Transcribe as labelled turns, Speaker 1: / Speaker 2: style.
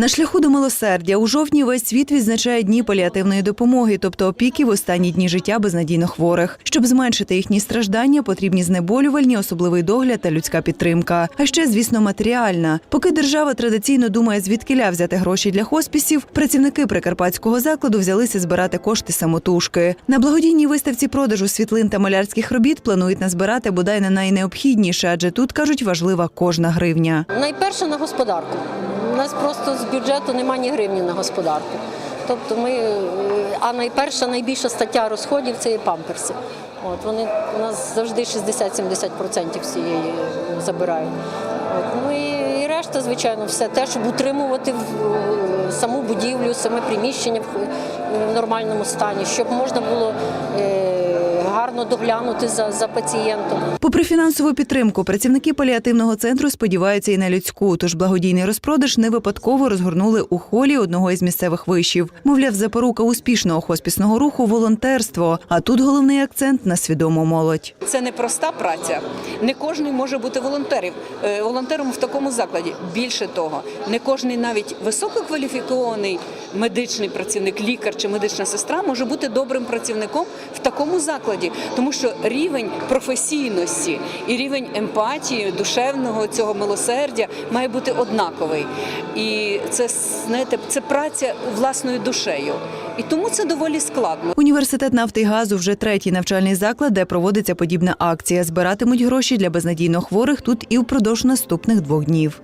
Speaker 1: На шляху до милосердя у жовтні весь світ відзначає дні паліативної допомоги, тобто опіки в останні дні життя безнадійно хворих. Щоб зменшити їхні страждання, потрібні знеболювальні, особливий догляд та людська підтримка. А ще, звісно, матеріальна. Поки держава традиційно думає, звідкиля взяти гроші для хоспісів, працівники прикарпатського закладу взялися збирати кошти самотужки. На благодійній виставці продажу світлин та малярських робіт планують назбирати бодай на найнеобхідніше, адже тут кажуть, важлива кожна гривня.
Speaker 2: Найперше на господарку. Нас просто з бюджету немає ні гривні на господарку. Тобто ми, е, а найперша, найбільша стаття розходів це є памперси. От, вони у нас завжди 60-70% всієї забирають. От, ну і, і решта, звичайно, все те, щоб утримувати е, саму будівлю, саме приміщення в, е, в нормальному стані, щоб можна було е, гарно доглянути за, за пацієнтом.
Speaker 1: Попри фінансову підтримку, працівники паліативного центру сподіваються і на людську. Тож благодійний розпродаж не випадково розгорнули у холі одного із місцевих вишів. Мовляв, запорука успішного хоспісного руху волонтерство. А тут головний акцент на свідому молодь.
Speaker 3: Це не проста праця. Не кожен може бути волонтером, е, волонтером в такому закладі. Більше того, не кожен навіть висококваліфікований медичний працівник, лікар чи медична сестра може бути добрим працівником в такому закладі, тому що рівень професійності і рівень емпатії, душевного цього милосердя має бути однаковий. І це знаєте, це праця власною душею. І тому це доволі складно.
Speaker 1: Університет нафти і газу вже третій навчальний заклад, де проводиться подібна акція. Збиратимуть гроші для безнадійно хворих тут і впродовж наступних двох днів.